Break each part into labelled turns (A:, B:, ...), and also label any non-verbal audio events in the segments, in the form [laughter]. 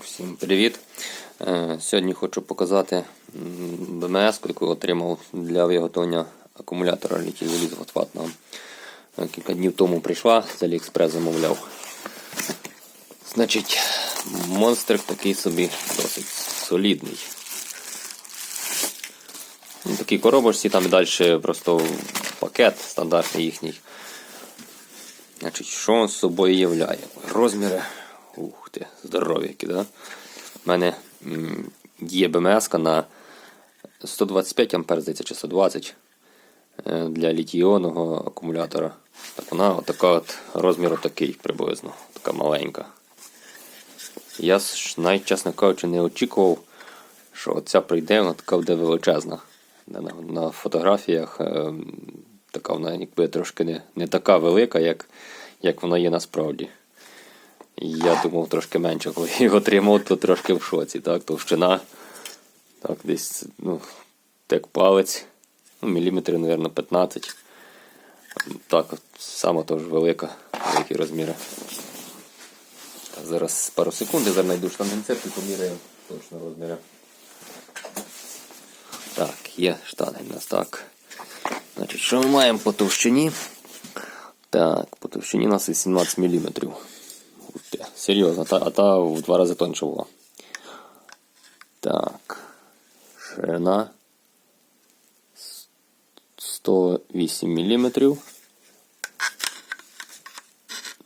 A: Всім привіт! Е, Сьогодні хочу показати БМС, яку отримав для виготовлення акумулятора літій залізного. Е, Кілька днів тому прийшла, з Аліекспрес замовляв. Значить, монстр такий собі досить солідний. Такі коробочці, там і далі просто пакет стандартний їхній. Значить, що з собою являє? Розміри. Ух ти, здорові які, да? У мене є БМС на 125 ампер, здається, чи 120 е, для літій-іонного акумулятора. Так вона отака от розміру такий приблизно, така маленька. Я ж чесно кажучи, не очікував, що ця прийде, вона така буде величезна. На, на, на фотографіях е, така вона якби трошки не, не така велика, як, як вона є насправді. Я думав трошки менше, коли його отримав, то трошки в шоці. Так, товщина. Так, десь, ну, як палець. Ну, міліметрів, мабуть, 15. Так, от, сама теж велика, великі розміри. Так, зараз пару секунд, я зараз знайду штангенцеп і поміряю точно розміри. Так, є штани у нас так. Значить, що ми маємо по товщині? Так, по товщині у нас 18 мм. Серйозно, та, а та в два рази тоньше була. Так. Ширина 108 мм.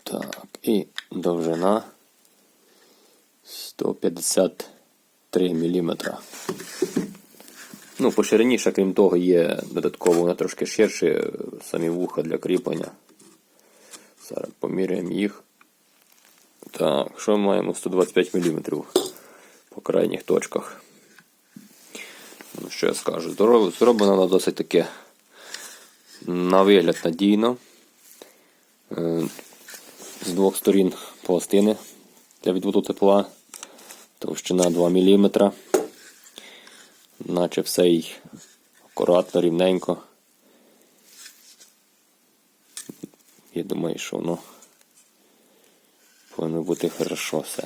A: Так, і довжина 153 мм. Ну, по ширині, ще, крім того, є додатково вона трошки ширше, самі вуха для кріплення. Зараз поміряємо їх. Так, що ми маємо 125 мм по крайніх точках. Ну, що я скажу? Зроблено вона досить таке на вигляд надійно. Е, З двох сторін пластини для відводу тепла. Товщина 2 мм. Наче все й акуратно, рівненько. Я думаю, що воно повинно бути хорошо все.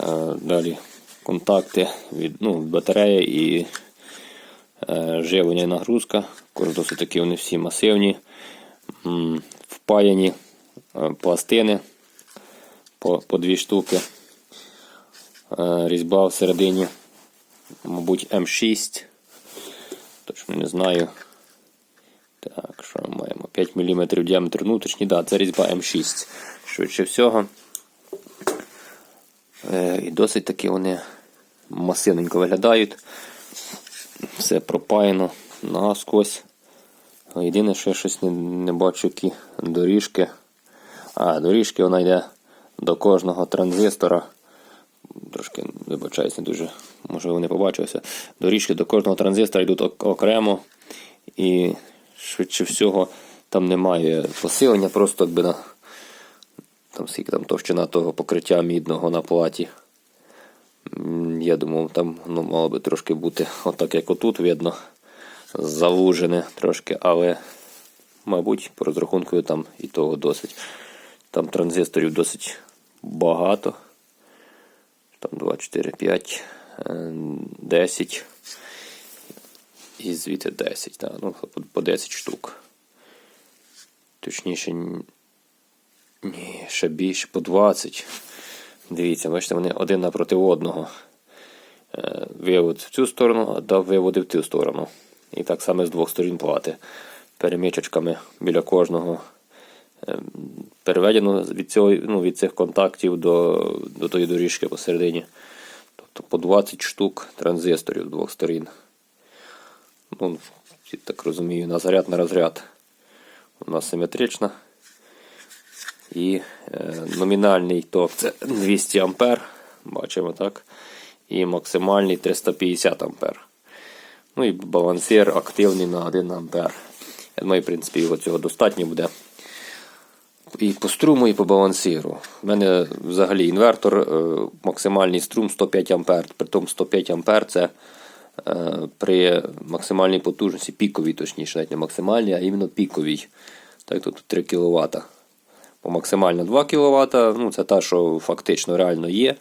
A: Е, Далі контакти від ну, батарея і е, живлення і нагрузка. Досить такі вони всі масивні, впаяні е, пластини по, по дві штуки. Різьба всередині, мабуть, М6. Точно не знаю. Так, що ми маємо? 5 мм діаметр внутрішній, да, це різьба М6. Швидше всього. Е, І досить таки вони масивненько виглядають. Все пропаяно наскось. Єдине, що я щось не, не бачу, які доріжки. А, доріжки вона йде до кожного транзистора. Трошки вибачаюсь, не дуже, можливо, не побачився. Доріжки до кожного транзистора йдуть окремо. І швидше всього там немає посилення, просто якби на там скільки там товщина того покриття мідного на платі. Я думав, там ну, мало би трошки бути отак, як отут видно, завужене трошки, але, мабуть, по розрахунку там і того досить. Там транзисторів досить багато. Там 2, 4, 5, е, 10. І звідти 10, так, ну, по- по 10 штук. Точніше, ні, ще більше, по 20. Дивіться, бачите, вони один напроти одного. Е, Вивод в цю сторону, а дав виводи в цю сторону. І так само з двох сторін плати. Перемічечками біля кожного. Е, Переведено від, цього, ну, від цих контактів до, до тої доріжки посередині. Тобто по 20 штук транзисторів з двох сторін. Ну, так розумію, на заряд на розряд. У нас симетрична. І е, номінальний ток це 200 ампер, бачимо так. І максимальний 350 ампер. Ну і балансир активний на 1 ампер. Я думаю, в принципі, його цього достатньо буде. І по струму, і по балансиру. У мене взагалі інвертор, е, максимальний струм 105 ампер. Притом 105 ампер це е, при максимальній потужності, піковій, точніше, навіть не максимальній, а іменно піковій. Так, тут 3 кВт. По максимально 2 кВт, ну це та, що фактично реально є.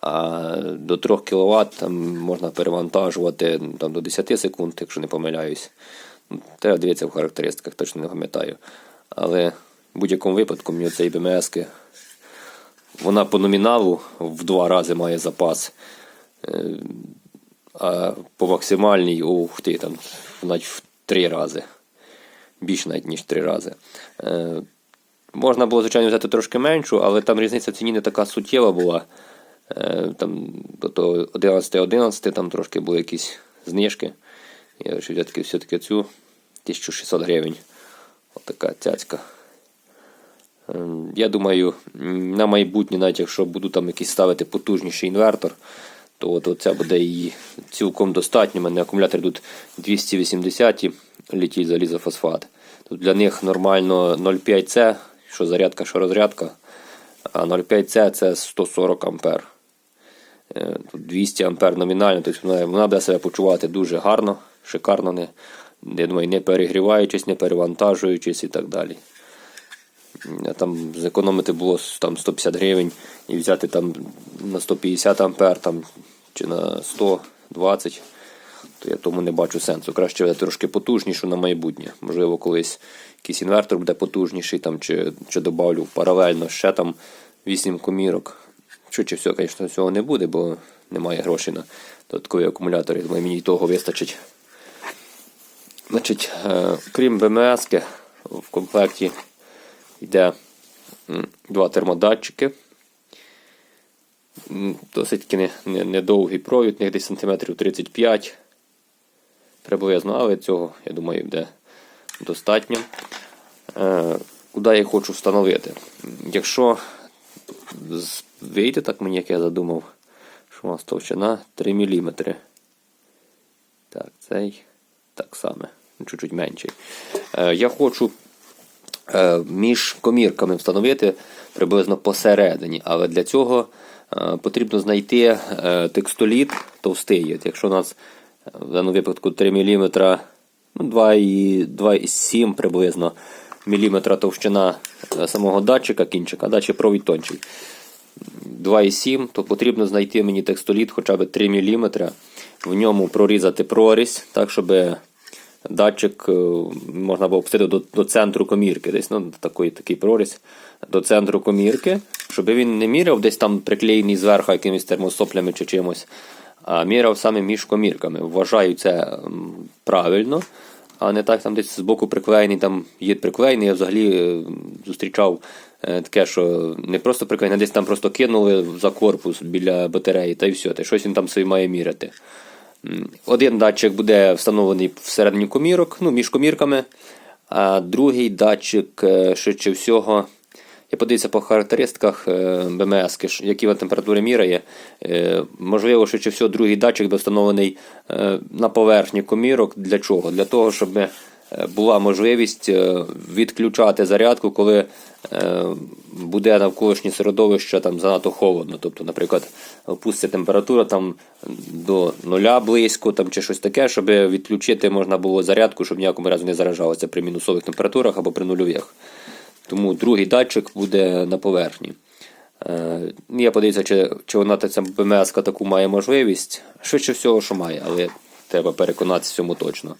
A: А до 3 кВт можна перевантажувати ну, там, до 10 секунд, якщо не помиляюсь. Треба дивитися в характеристиках, точно не пам'ятаю. Але в будь-якому випадку мені цей БМС, вона по номіналу в два рази має запас. Е, А по максимальній, ух ти, там навіть в три рази. Більше навіть, ніж три рази. Можна було, звичайно, взяти трошки меншу, але там різниця в ціні не така суттєва була. Е, Там до 11-11 там трошки були якісь знижки. Я вирішив взяти все-таки цю 1600 гривень. Отака цяцька. Ем, Я думаю, на майбутнє, навіть якщо буду там якийсь ставити потужніший інвертор, то от оця буде її цілком достатньо. У мене акумулятори тут 280 літій залізофосфат. Тут для них нормально 0,5С, що зарядка, що розрядка. А 0,5С це 140 ампер. Е, Тут 200 ампер номінально, тобто вона, буде себе почувати дуже гарно, шикарно, не, я думаю, не перегріваючись, не перевантажуючись і так далі. Там зекономити було там 150 гривень і взяти там на 150 ампер там, чи на 120, то я тому не бачу сенсу. Краще трошки потужнішу на майбутнє. Можливо, колись якийсь інвертор буде потужніший, там, чи, чи добавлю паралельно ще там 8 комірок. Швидше всього, звісно, цього не буде, бо немає грошей на додаткові акумулятори. Думаю, мені того вистачить. Значить, е, крім БМС, в комплекті йде два термодатчики. Досить таки не, не, недовгий провід, десь сантиметрів 35 приблизно, але цього, я думаю, буде достатньо. Е, Куди я хочу встановити? Якщо вийде так мені, як я задумав, що у нас товщина 3 мм. Так, цей так само, чуть-чуть менший. Е, я хочу е, між комірками встановити приблизно посередині, але для цього потрібно знайти текстоліт товстий. Якщо у нас в даному випадку 3 мм, ну 2,7 приблизно міліметра товщина е, самого датчика кінчика, а далі провід тончий. 2,7, то потрібно знайти мені текстоліт хоча б 3 мм, в ньому прорізати прорізь, так, щоб датчик е, можна було пустити до, до центру комірки. Десь ну, такий, такий прорізь до центру комірки, щоб він не міряв десь там приклеєний зверху якимись термосоплями чи чимось, міряв саме між комірками. Вважаю це правильно. А не так там десь збоку приклеєний, там є приклеєний. Я взагалі е, зустрічав е, таке, що не просто приклеєний, а десь там просто кинули за корпус біля батареї, та й все. Та щось він там собі має міряти. Один датчик буде встановлений всередині комірок, ну, між комірками, а другий датчик, е, швидше всього, я подивився по характеристиках е, БМС, які він температури міряє. Е, Можливо, швидше всього, другий датчик буде встановлений е, на поверхні комірок. Для чого? Для того, щоб була можливість відключати зарядку, коли буде навколишнє середовище там занадто холодно. Тобто, наприклад, опуститься температура там до нуля близько там, чи щось таке, щоб відключити можна було зарядку, щоб ніякому разу не заражалося при мінусових температурах або при нульових. Тому другий датчик буде на поверхні. Е, я подивився, чи, чи вона ця БМС таку має можливість. Швидше всього, що має, але треба переконатися в цьому точно.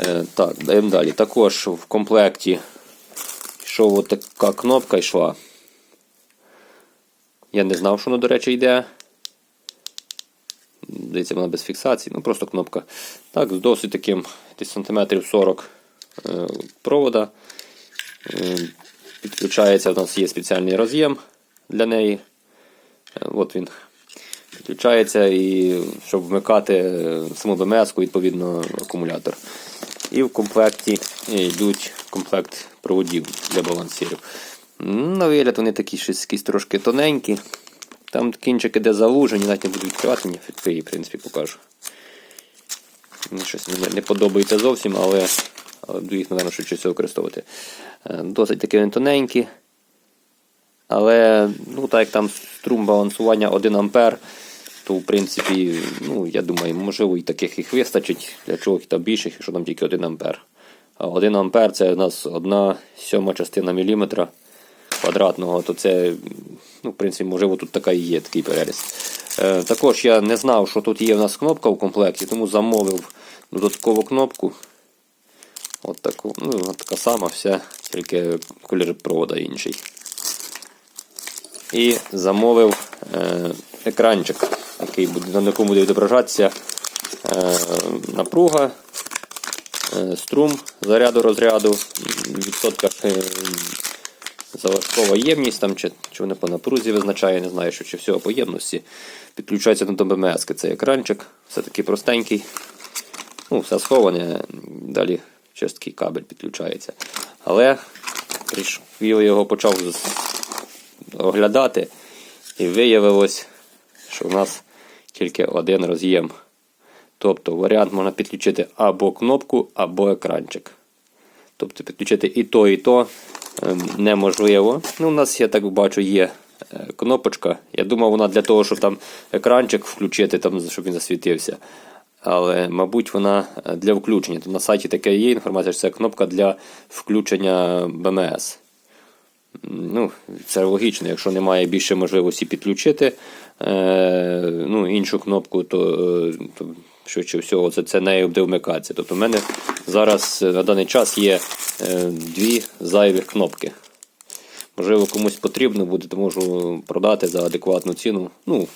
A: Е, так, даємо далі. Також в комплекті йшов от така кнопка йшла. Я не знав, що вона, до речі, йде. Здається, вона без фіксації, ну просто кнопка. Так, з досить таким сантиметрів 40 е, провода. Підключається, у нас є спеціальний роз'єм для неї. Е, От він підключається і щоб вмикати е, саму БМС, відповідно, акумулятор. І в комплекті йдуть комплект проводів для балансирів. На вигляд вони такі щось трошки тоненькі. Там кінчики де залужені, навіть не буду відкривати, ні, в принципі, покажу. Мені щось не, подобається зовсім, але, їх, напевно, швидше всього використовувати. Е, Досить такі тоненькі. Але, ну, так як там струм балансування 1 А, то в принципі, ну, я думаю, можливо, і таких їх вистачить. Для чого їх там більших, якщо там тільки 1 А. А 1 А це у нас одна сьома частина міліметра квадратного, то це Ну, в принципі, можливо, тут така і є, такий переріз. Е, також я не знав, що тут є в нас кнопка в комплекті, тому замовив додаткову кнопку. От таку, ну, така сама, вся, тільки колір провода інший. І замовив е, екранчик, який буде, на якому буде відображатися е, напруга, е, струм заряду розряду, відсотках е, залишкова ємність, там, чи, чи вони по напрузі визначає, не знаю, що чи всього по ємності. Підключається до БМС. Цей екранчик, все таки простенький. Ну, все сховане, далі через такий кабель підключається. Але я його почав оглядати, і виявилось, що в нас тільки один роз'єм. Тобто варіант можна підключити або кнопку, або екранчик. Тобто підключити і то, і то ем, неможливо. Ну, у нас, я так бачу, є е, кнопочка. Я думав, вона для того, щоб там екранчик включити, там, щоб він засвітився. Але, мабуть, вона е, для включення. Тут на сайті таке є інформація, що це кнопка для включення БМС. Ну, це логічно, якщо немає більше можливості підключити е, ну, іншу кнопку, то, е, то швидше всього це, це нею буде вмикатися. Тобто в мене зараз е, на даний час є е, дві зайвих кнопки. Можливо, комусь потрібно буде, то можу продати за адекватну ціну. Ну,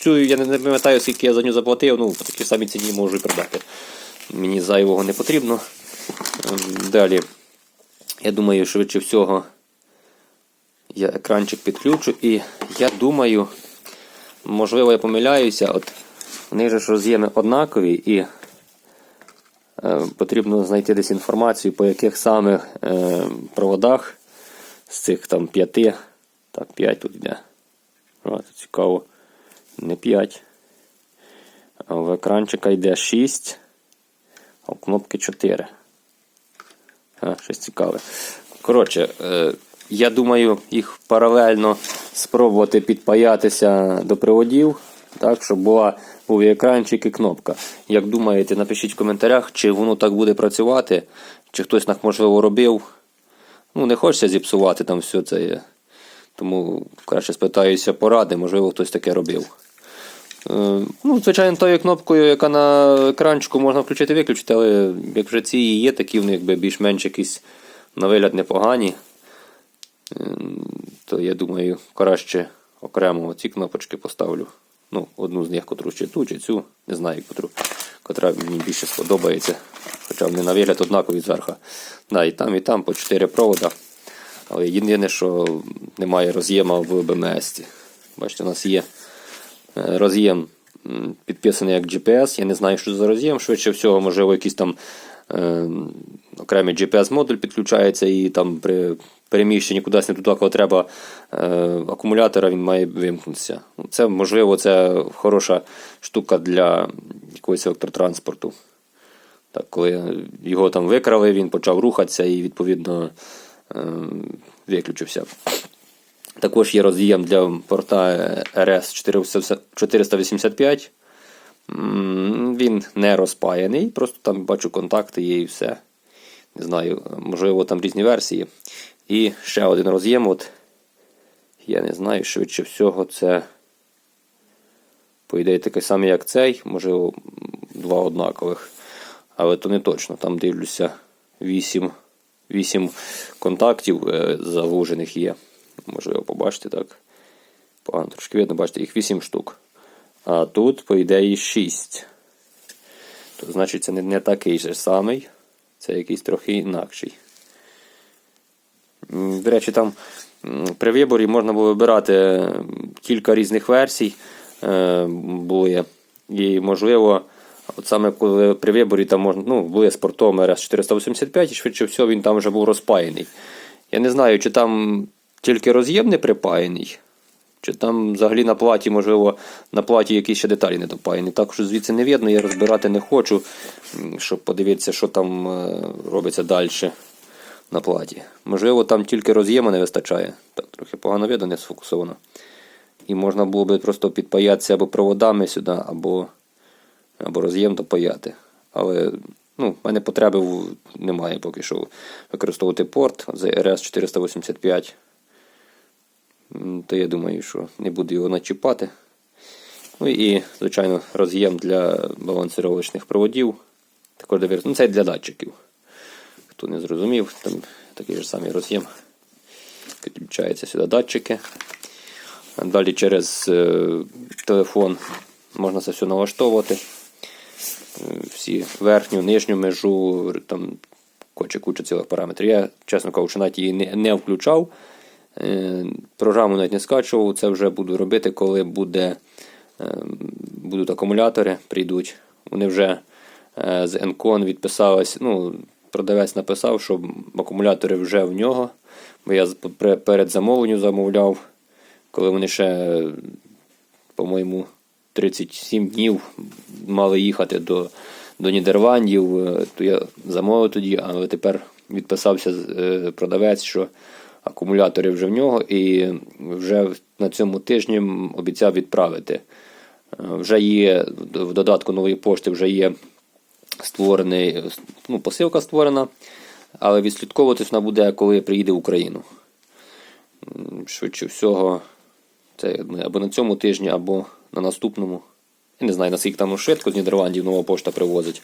A: цю я не пам'ятаю, скільки я за нього заплатив, ну, по такій самій ціні можу і продати. Мені зайвого не потрібно. Ем, Далі, я думаю, швидше всього я екранчик підключу і я думаю, можливо, я помиляюся, от в них же ж роз'єми однакові і е, потрібно знайти десь інформацію, по яких саме е, проводах з цих там п'яти, так, п'ять тут йде. О, це цікаво. Не п'ять. А в екранчика йде 6, а в кнопки 4. А, щось цікаве. Коротше, е, я думаю, їх паралельно спробувати підпаятися до приводів, так, щоб була був екранчик і кнопка. Як думаєте, напишіть в коментарях, чи воно так буде працювати, чи хтось так можливо робив. Ну, не хочеться зіпсувати там все це. Тому краще спитаюся поради, можливо, хтось таке робив. Е, Ну, звичайно, тою кнопкою, яка на екранчику можна включити виключити, але як вже ці є, такі вони якби більш-менш якісь на вигляд непогані, е, то я думаю, краще окремо ці кнопочки поставлю. Ну, одну з них, котру чи ту, чи цю, не знаю, котру, котра мені більше сподобається. Хоча вони на вигляд однакові зверху. Да, і там, і там по 4 провода. Але єдине, що немає роз'єма в БМС. Бачите, у нас є роз'єм підписаний як GPS. Я не знаю, що за роз'єм. Швидше всього, можливо, якийсь там е, окремий GPS-модуль підключається і там при переміщенні кудись не туди, коли треба е, акумулятора, він має вимкнутися. Це, можливо, це хороша штука для якогось електротранспорту. Так, коли його там викрали, він почав рухатися і, відповідно, е, виключився. Також є роз'єм для порта RS 485. Він не розпаяний, просто там бачу контакти є і все. Не знаю, можливо, там різні версії. І ще один роз'єм. От, я не знаю, швидше всього, це, по ідеї, такий самий, як цей, можливо, два однакових. Але то не точно. Там дивлюся 8, 8 контактів е, завужених є. Можливо, побачите так. Погано трошки видно, бачите, їх 8 штук. А тут, по ідеї, 6. То, значить, це не, не такий же самий. Це якийсь трохи інакший. До речі, там при виборі можна було вибирати кілька різних версій. е, Були. І, можливо, от саме коли при виборі там можна, ну, були спортом РС 485, і швидше всього він там вже був розпаяний. Я не знаю, чи там тільки роз'єм не припаяний, чи там взагалі на платі, можливо, на платі якісь ще деталі не допаяні. Так що звідси не видно, я розбирати не хочу, щоб подивитися, що там е, робиться далі на платі. Можливо, там тільки роз'єму не вистачає. Так, трохи погано видно, не сфокусовано. І можна було би просто підпаятися або проводами сюди, або, або роз'єм допаяти. Але ну, в мене потреби немає поки що використовувати порт ZRS 485. То я думаю, що не буду його начіпати. Ну і, звичайно, роз'єм для балансировочних проводів. Також довір... ну, це для датчиків. Хто не зрозумів, там такий же самий роз'єм. Підключаються сюди датчики. Далі через е, телефон можна це все налаштовувати. Е, Всі верхню, нижню межу, там куча куча цілих параметрів. Я, чесно кажучи, навіть її не, не включав. Е, Програму навіть не скачував. Це вже буду робити, коли буде, е, будуть акумулятори, прийдуть. Вони вже е, з Encon відписались. Ну, продавець написав, що акумулятори вже в нього. Бо я перед замовленням замовляв, коли вони ще, по-моєму, 37 днів мали їхати до, до Нідерландів, то я замовив тоді, але тепер відписався продавець, що акумулятори вже в нього, і вже на цьому тижні обіцяв відправити. Е, Вже є в додатку нової пошти, вже є створений, ну, посилка створена, але відслідковуватись вона буде, коли приїде в Україну. Швидше всього, це або на цьому тижні, або на наступному. Я не знаю, наскільки там швидко з Нідерландів нова пошта привозить.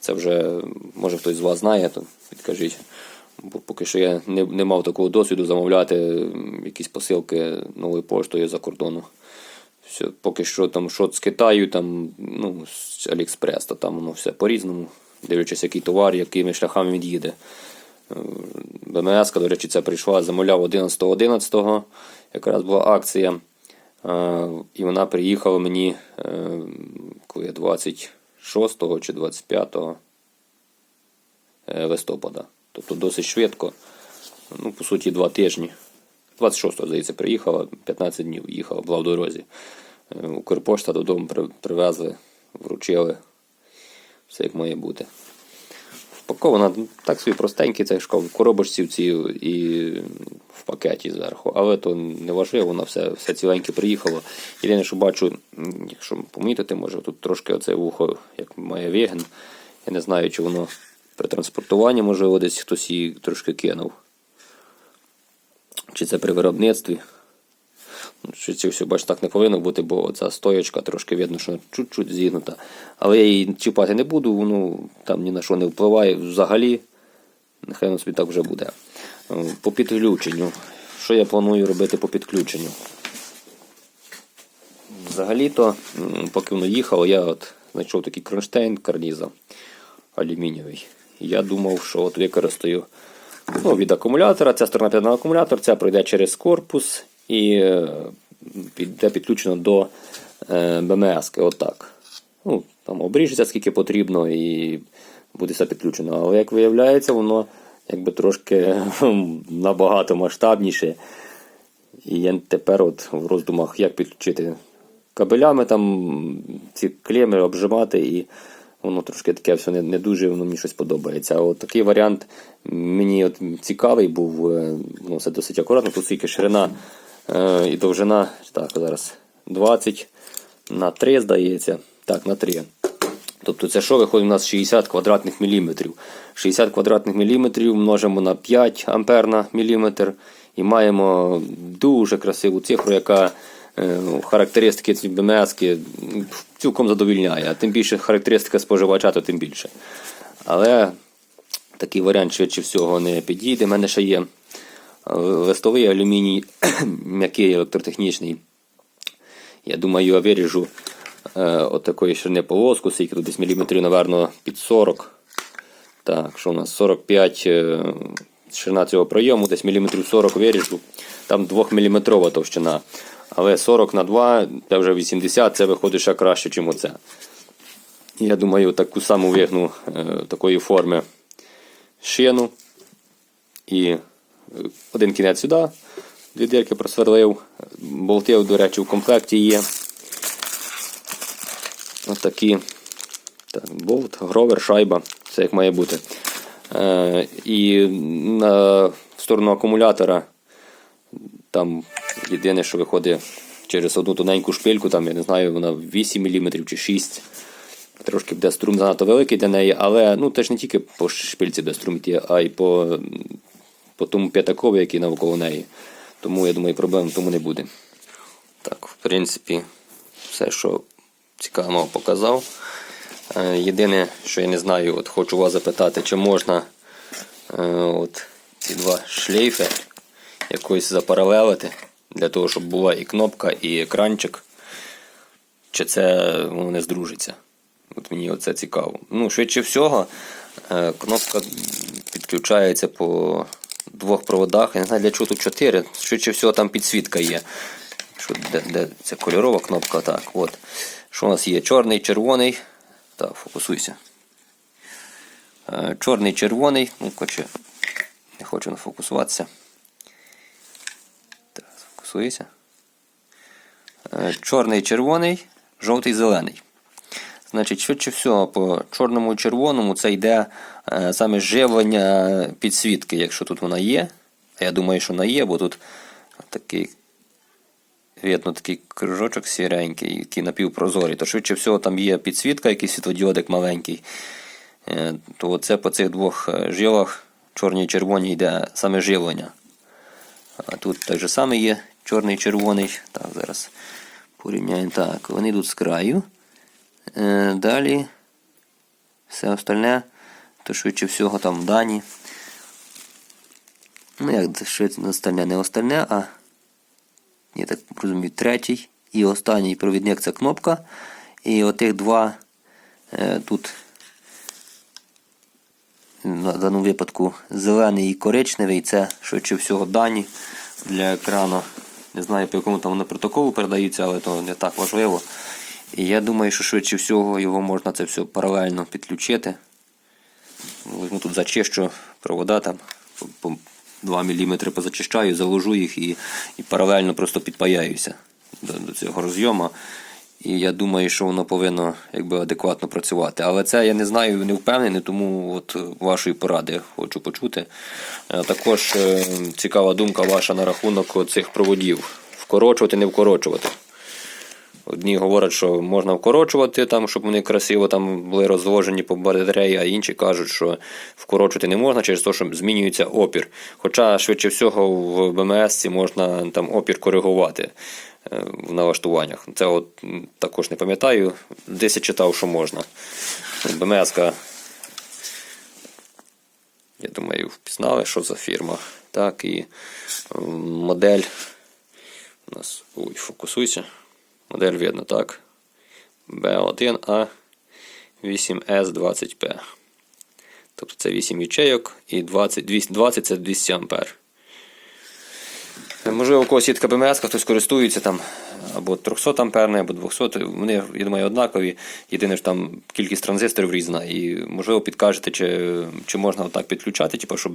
A: Це вже, може хтось з вас знає, то підкажіть. Бо поки що я не, не мав такого досвіду замовляти якісь посилки новою поштою за кордону. Все, поки що там що з Китаю, там, ну, з Аліекспрес, то там воно все по-різному, дивлячись, який товар, якими шляхами він їде. БМС, до речі, це прийшла, замовляв 11.11, якраз була акція. Е, І вона приїхала мені е, коли 26 чи 25 е, листопада. Тобто досить швидко. Ну, по суті, два тижні. 26-го, здається, приїхала, 15 днів їхала, була в дорозі. Е, Укрпошта додому привезли, вручили. Все як має бути. Впакована ну, так собі простенький, це в коробочці в цій і в пакеті зверху. Але то не важливо, воно все, все ціленьке приїхало. Єдине, що бачу, якщо помітити, може тут трошки оце вухо, як має веген. Я не знаю, чи воно при транспортуванні, можливо, десь хтось її трошки кинув. Чи це при виробництві. Ну, Чи це все, бач, так не повинно бути, бо ця стоячка трошки видно, що чуть-чуть зігнута. Але я її чіпати не буду, воно там ні на що не впливає взагалі. Нехай воно собі так вже буде. Е, По підключенню. Що я планую робити по підключенню? Взагалі-то, поки воно їхало, я от знайшов такий кронштейн карніза алюмінієвий. Я думав, що от використаю ну, від акумулятора. Ця сторона піде на акумулятор, ця пройде через корпус і е, піде підключено до е, БМС. Отак. Ну, там обріжеться скільки потрібно і буде все підключено. Але як виявляється, воно якби трошки набагато масштабніше. І я тепер от в роздумах, як підключити кабелями там ці клеми обжимати, і воно трошки таке все не, не дуже, воно мені щось подобається. От такий варіант мені от цікавий був, е, ну, все досить акуратно, тут скільки ширина е, і довжина, так, зараз 20 на 3, здається. Так, на 3. Тобто це що виходить у нас 60 квадратних міліметрів. 60 квадратних міліметрів множимо на 5 ампер на міліметр і маємо дуже красиву цифру, яка характеристики цієї БМС цілком задовільняє. А тим більше характеристика споживача, то тим більше. Але такий варіант швидше всього не підійде. У мене ще є е, листовий алюміній, [coughs] м'який електротехнічний. Я думаю, я виріжу е, отакої ширини полоску, скільки тут десь міліметрів, напевно, під 40. Так, що у нас 45 е, ширина цього пройому, десь міліметрів 40 виріжу. Там 2 мм товщина. Але 40 на 2, це вже 80, це виходить ще краще, ніж оце. Я думаю, таку саму вигну е, такої форми шину. І е, один кінець сюди, дві дірки просверлив. Болти, до речі, в комплекті є. Ось такі. Так, болт, гровер, шайба. Це як має бути. Е, і на сторону акумулятора там єдине, що виходить через одну тоненьку шпильку, там, я не знаю, вона 8 мм чи 6 Трошки буде струм занадто великий для неї, але ну, теж не тільки по шпильці буде струм йти, а й по, по тому п'ятакові, який навколо неї. Тому я думаю, проблем тому не буде. Так, в принципі, все, що цікавого показав. Е, Єдине, що я не знаю, от хочу вас запитати, чи можна е, от ці два шлейфи якось запаралелити, для того, щоб була і кнопка, і екранчик. Чи це воно не здружиться? От мені оце цікаво. Ну, швидше всього, е, кнопка підключається по двох проводах. Я не знаю, для чого тут чотири. Швидше всього, там підсвітка є. Що, де, де ця кольорова кнопка? Так, от. Що у нас є? Чорний, червоний. Так, фокусуйся. Е, Чорний, червоний. Ну, коротше, не хочу нафокусуватися. Фокусуйся. Е, Чорний, червоний, жовтий, зелений. Значить, швидше всього, по чорному і червоному це йде е, саме живлення підсвітки, якщо тут вона є. А я думаю, що вона є, бо тут такий видно такий кружочок сіренький, який напівпрозорий, то швидше всього там є підсвітка, якийсь світлодіодик маленький. Е, То це по цих двох жилах, чорній і червоній, йде саме живлення. А тут так же саме є чорний червоний. Так, зараз порівняємо так. Вони йдуть з краю. Е, Далі все остальне, то швидше всього там дані. Ну, як швидше остальне, не остальне, а я так розумію, третій і останній провідник це кнопка. І отих два е, тут на даному випадку зелений і коричневий це швидше всього дані для екрану. Не знаю, по якому там вони протоколу передаються, але то не так важливо. І я думаю, що швидше всього його можна це все паралельно підключити. Візьму тут зачищу провода там по- по 2 мм позачищаю, заложу їх і, і паралельно просто підпаяюся до, до цього розйому. І я думаю, що воно повинно якби, адекватно працювати. Але це я не знаю, не впевнений, тому от вашої поради хочу почути. Е, Також е, цікава думка ваша на рахунок цих проводів. Вкорочувати, не вкорочувати. Одні говорять, що можна вкорочувати, там, щоб вони красиво там були розложені по батареї, а інші кажуть, що вкорочувати не можна через те, що змінюється опір. Хоча, швидше всього, в БМС можна там опір коригувати е, в налаштуваннях. Це от також не пам'ятаю. Десь я читав, що можна. БМС, я думаю, впізнали, що за фірма. Так, і модель. У нас. Ой, фокусуйся. Модель видно так. B1A 8S20P. Тобто це 8 ячейок і 20, 220 це 200 ампер. Можливо, у когось є така БМС, хтось користується там або 300 амперний, або 200. Вони, я думаю, однакові. Єдине, що там кількість транзисторів різна. І можливо підкажете, чи, чи можна отак підключати, типу, щоб